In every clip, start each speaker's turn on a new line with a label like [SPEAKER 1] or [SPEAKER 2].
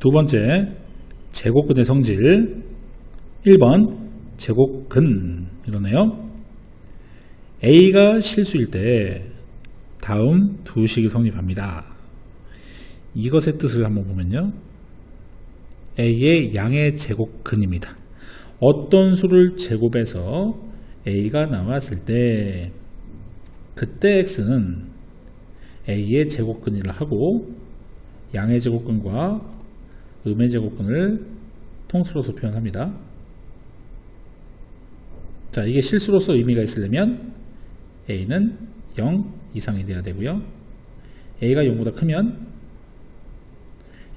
[SPEAKER 1] 두 번째 제곱근의 성질 1번 제곱근 이러네요. A가 실수일 때 다음 두 식이 성립합니다. 이것의 뜻을 한번 보면요. A의 양의 제곱근입니다. 어떤 수를 제곱해서 A가 나왔을 때 그때 X는 A의 제곱근이라 하고 양의 제곱근과 음의 제곱근을 통수로서 표현합니다. 자, 이게 실수로서 의미가 있으려면 A는 0 이상이 돼야 되고요. A가 0보다 크면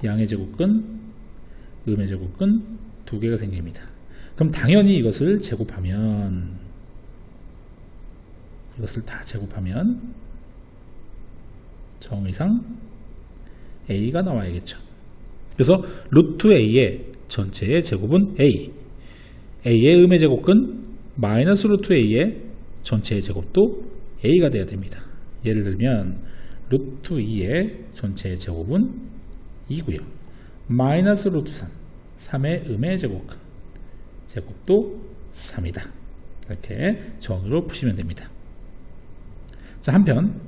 [SPEAKER 1] 양의 제곱근, 음의 제곱근 두 개가 생깁니다. 그럼 당연히 이것을 제곱하면 이것을 다 제곱하면 정의상 A가 나와야겠죠. 그래서 루트 A의 전체의 제곱은 A A의 음의 제곱은 마이너스 루트 A의 전체의 제곱도 A가 돼야 됩니다. 예를 들면 루트 2의 전체의 제곱은 2고요. 마이너스 루트 3 3의 음의 제곱 제곱도 3이다. 이렇게 전으로 푸시면 됩니다. 자 한편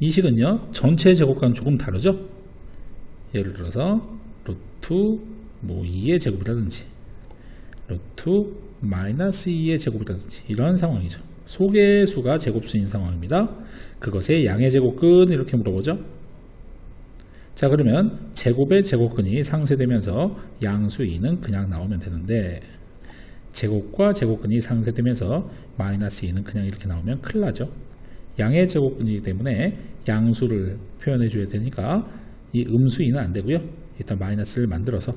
[SPEAKER 1] 이 식은요 전체 제곱과는 조금 다르죠 예를 들어서 루트 뭐 2의 제곱이라든지 루트 마이너스 2의 제곱이라든지 이런 상황이죠. 소개 수가 제곱수인 상황입니다. 그것의 양의 제곱근 이렇게 물어보죠. 자 그러면 제곱의 제곱근이 상쇄되면서 양수 2는 그냥 나오면 되는데 제곱과 제곱근이 상쇄되면서 마이너스 2는 그냥 이렇게 나오면 큰일 나죠. 양의 제곱근이기 때문에 양수를 표현해 줘야 되니까 이 음수인은 안 되고요. 일단 마이너스를 만들어서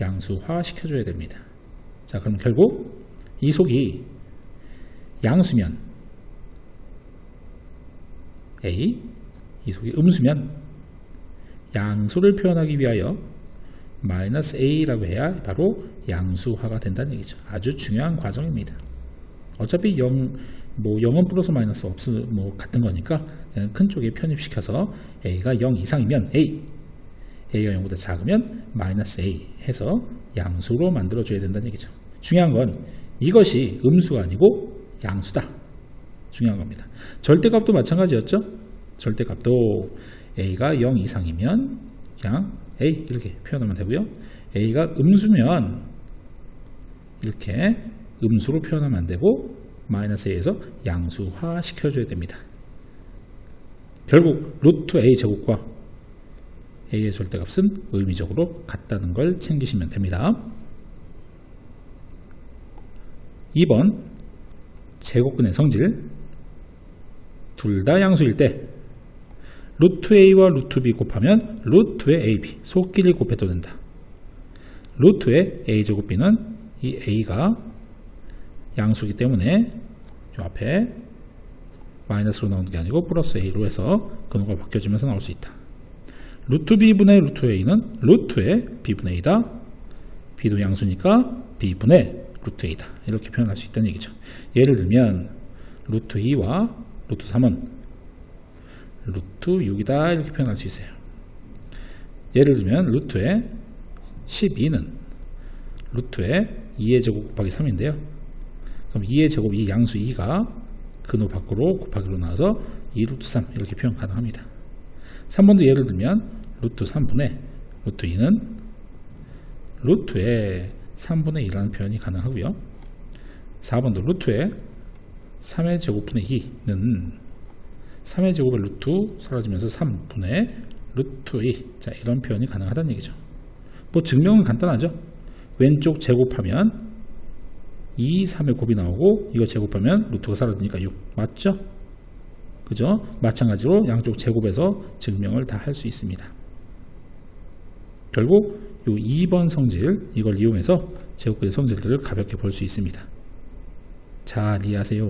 [SPEAKER 1] 양수화 시켜줘야 됩니다. 자, 그럼 결국 이 속이 양수면 A, 이 속이 음수면 양수를 표현하기 위하여 마이너스 A라고 해야 바로 양수화가 된다는 얘기죠. 아주 중요한 과정입니다. 어차피 0, 뭐 0은 플러스 마이너스 없, 뭐 같은 거니까 큰 쪽에 편입시켜서 A가 0 이상이면 A, A가 0보다 작으면 마이너스 A 해서 양수로 만들어 줘야 된다는 얘기죠. 중요한 건 이것이 음수가 아니고 양수다. 중요한 겁니다. 절대값도 마찬가지였죠. 절대값도 A가 0 이상이면 그냥 A 이렇게 표현하면 되고요. A가 음수면 이렇게 음수로 표현하면 안 되고 마이너스 A에서 양수화 시켜줘야 됩니다. 결국 루트 A 제곱과 A의 절대값은 의미적으로 같다는 걸 챙기시면 됩니다. 2번 제곱근의 성질 둘 다 양수일 때 루트 A와 루트 B 곱하면 루트의 AB 속끼리 곱해도 된다. 루트의 A제곱 B는 이 A가 양수기 때문에 저 앞에 마이너스로 나오는 게 아니고 플러스 A로 해서 근호가 바뀌어지면서 나올 수 있다. 루트 B분의 루트 A는 루트의 B분의 A다. B도 양수니까 B분의 루트 A다. 이렇게 표현할 수 있다는 얘기죠. 예를 들면 루트 2와 루트 3은 루트 6이다. 이렇게 표현할 수 있어요. 예를 들면 루트의 12는 루트의 2의 제곱 곱하기 3인데요. 그럼 2의 제곱, 이 양수 2가 근호 밖으로 곱하기로 나와서 2 루트 3 이렇게 표현 가능합니다. 3번도 예를 들면 루트 3분의 루트 2는 루트의 3분의 2라는 표현이 가능하고요. 4번도 루트의 3의 제곱분의 2는 3의 제곱의 루트 사라지면서 3분의 루트 2 자, 이런 표현이 가능하다는 얘기죠. 뭐 증명은 간단하죠. 왼쪽 제곱하면 2, 3의 곱이 나오고 이거 제곱하면 루트가 사라지니까 6 맞죠? 그죠? 마찬가지로 양쪽 제곱해서 증명을 다 할 수 있습니다. 결국 이 2번 성질 이걸 이용해서 제곱근의 성질들을 가볍게 볼 수 있습니다. 잘 이해하세요.